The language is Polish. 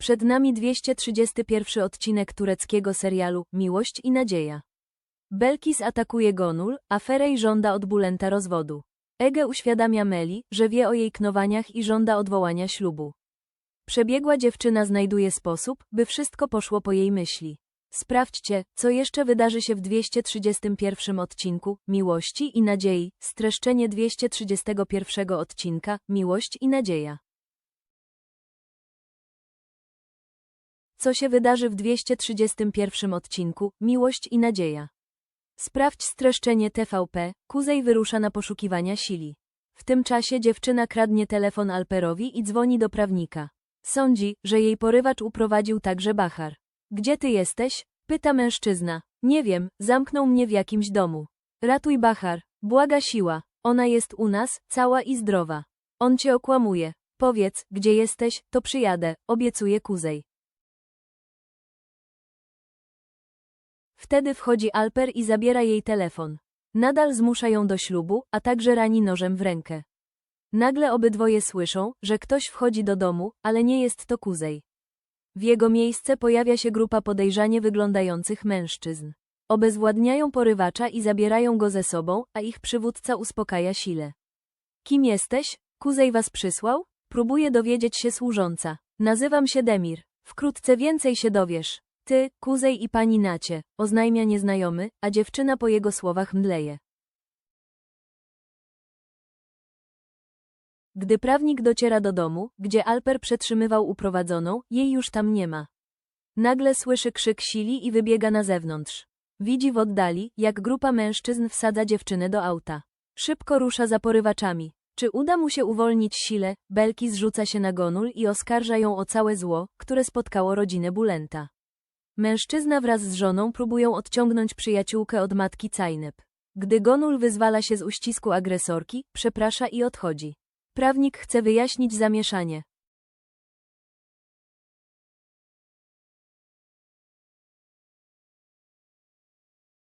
Przed nami 231 odcinek tureckiego serialu Miłość i Nadzieja. Belkis atakuje Gonul, a Ferej żąda od Bulenta rozwodu. Ege uświadamia Meli, że wie o jej knowaniach i żąda odwołania ślubu. Przebiegła dziewczyna znajduje sposób, by wszystko poszło po jej myśli. Sprawdźcie, co jeszcze wydarzy się w 231 odcinku Miłości i Nadziei, streszczenie 231 odcinka Miłość i Nadzieja. Co się wydarzy w 231 odcinku Miłość i Nadzieja. Sprawdź streszczenie TVP, Kuzej wyrusza na poszukiwania Sili. W tym czasie dziewczyna kradnie telefon Alperowi i dzwoni do prawnika. Sądzi, że jej porywacz uprowadził także Bachar. Gdzie ty jesteś? Pyta mężczyzna. Nie wiem, zamknął mnie w jakimś domu. Ratuj Bachar, błaga siła. Ona jest u nas, cała i zdrowa. On cię okłamuje. Powiedz, gdzie jesteś, to przyjadę, obiecuje Kuzej. Wtedy wchodzi Alper i zabiera jej telefon. Nadal zmusza ją do ślubu, a także rani nożem w rękę. Nagle obydwoje słyszą, że ktoś wchodzi do domu, ale nie jest to Kuzej. W jego miejsce pojawia się grupa podejrzanie wyglądających mężczyzn. Obezwładniają porywacza i zabierają go ze sobą, a ich przywódca uspokaja sile. Kim jesteś? Kuzej was przysłał? Próbuje dowiedzieć się służąca. Nazywam się Demir. Wkrótce więcej się dowiesz. Ty, Kuzej i pani Nacie, oznajmia nieznajomy, a dziewczyna po jego słowach mdleje. Gdy prawnik dociera do domu, gdzie Alper przetrzymywał uprowadzoną, jej już tam nie ma. Nagle słyszy krzyk sili i wybiega na zewnątrz. Widzi w oddali, jak grupa mężczyzn wsadza dziewczynę do auta. Szybko rusza za porywaczami. Czy uda mu się uwolnić sile? Belki zrzuca się na Gonul i oskarża ją o całe zło, które spotkało rodzinę Bulenta. Mężczyzna wraz z żoną próbują odciągnąć przyjaciółkę od matki Cajnep. Gdy Gonul wyzwala się z uścisku agresorki, przeprasza i odchodzi. Prawnik chce wyjaśnić zamieszanie.